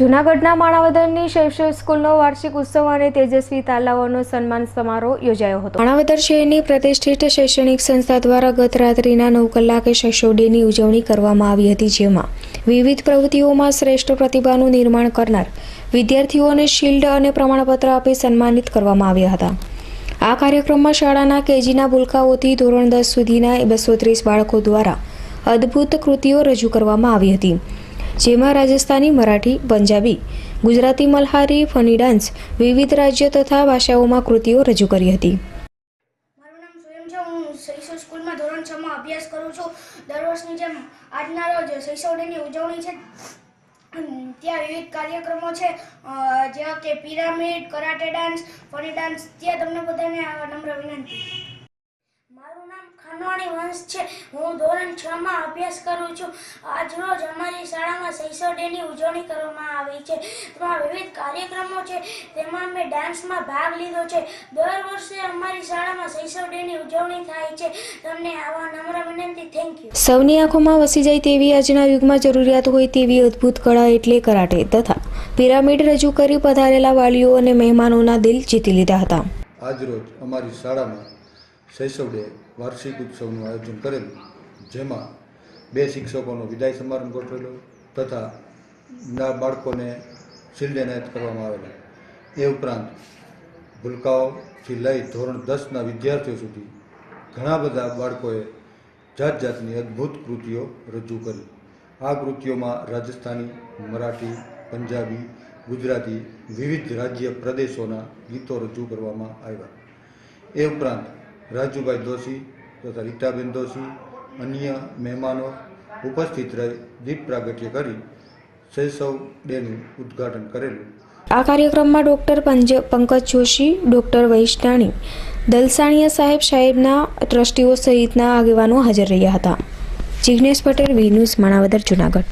જૂનાગઢના માણાવદરની શૈક્ષણિક સ્કૂલનો વાર્ષિક ઉત્સવ અને તેજસ્વી તાલાઓનો સન્માન સમારોહ યોજાયો હતો. માણાવદર શહેરની પ્રતિષ્ઠિત શૈક્ષણિક સંસ્થા દ્વારા ગત રાત્રિના નવ કલાકે શૈશવ ડેની ઉજવણી કરવામાં આવી હતી, જેમાં વિવિધ પ્રવૃત્તિઓમાં શ્રેષ્ઠ પ્રતિભાનું નિર્માણ કરનાર વિદ્યાર્થીઓને શિલ્ડ અને પ્રમાણપત્ર આપી સન્માનિત કરવામાં આવ્યા હતા. આ કાર્યક્રમમાં શાળાના કેજીના ભૂલકાઓથી ધોરણ દસ સુધીના બસો ત્રીસ બાળકો દ્વારા અદ્ભુત કૃતિઓ રજૂ કરવામાં આવી હતી. જેમાં રાજસ્થાની મરાઠી, પંજાબી, ગુજરાતી મલ્હારી, ફની ડાન્સ, વિવિધ રાજ્યો તથા ભાષાઓમાં કૃતિઓ રજૂ કરી હતી. મારું નામ સ્વયં છે. હું શૈશવ સ્કૂલમાં ધોરણ છ માં અભ્યાસ કરું છું. દર વર્ષની જેમ આજના રોજ શૈશવ ડેની ઉજવણી છે. ત્યાં વિવિધ કાર્યક્રમો છે. જેવા કે pyramid, karate dance, funny dance, ત્યાં તમને બધાને નમ્ર વિનંતી. નામ વંશ છે. હું ધોરણ છ માં અભ્યાસ કરું છું. આજરોજ અમારી શાળામાં શૈશવ ડેની ઉજવણી કરવામાં આવી છે. તેમાં વિવિધ કાર્યક્રમો છે. તેમાં મેં ડાન્સમાં ભાગ લીધો છે. દર વર્ષે અમારી શાળામાં શૈશવ ડેની ઉજવણી થાય છે. તમને આવા નમ્ર વિનંતી થેન્ક યુ સૌની આંખોમાં વસી જાય તેવી આજના યુગમાં જરૂરિયાત હોય તેવી અદ્ભુત કળા એટલે કરાટે તથા પિરામિડ રજૂ કરી પધારેલા વાલીઓ અને મહેમાનોના દિલ જીતી લીધા હતા. આજરોજ અમારી શાળામાં શૈશવ ડે વાર્ષિક ઉત્સવનું આયોજન કરેલું, જેમાં બે શિક્ષકોનો વિદાય સમારંભ ગોઠવેલો તથા ના બાળકોને શિલ્ડ એનાયત કરવામાં આવેલા. એ ઉપરાંત ભૂલકાઓથી લઈ ધોરણ દસના વિદ્યાર્થીઓ સુધી ઘણા બધા બાળકોએ જાત જાતની અદ્ભુત કૃતિઓ રજૂ કરી. આ કૃતિઓમાં રાજસ્થાની, મરાઠી, પંજાબી, ગુજરાતી વિવિધ રાજ્ય પ્રદેશોના ગીતો રજૂ કરવામાં આવ્યા. એ ઉપરાંત રાજુભાઈ દોશી તથા રીતાબેન દોશી, અન્ય મહેમાનો ઉપસ્થિત રહી દીપ પ્રાગટ્ય કરી શૈશવ ડેનું ઉદ્ઘાટન કરેલું. આ કાર્યક્રમમાં ડોક્ટર પંકજ જોશી, ડોક્ટર વૈષ્ણાણી, દલસાણીયા સાહેબ સાહેબના ટ્રસ્ટીઓ સહિતના આગેવાનો હાજર રહ્યા હતા. Jignesh Patel, V News, Manavadar, Junagadh.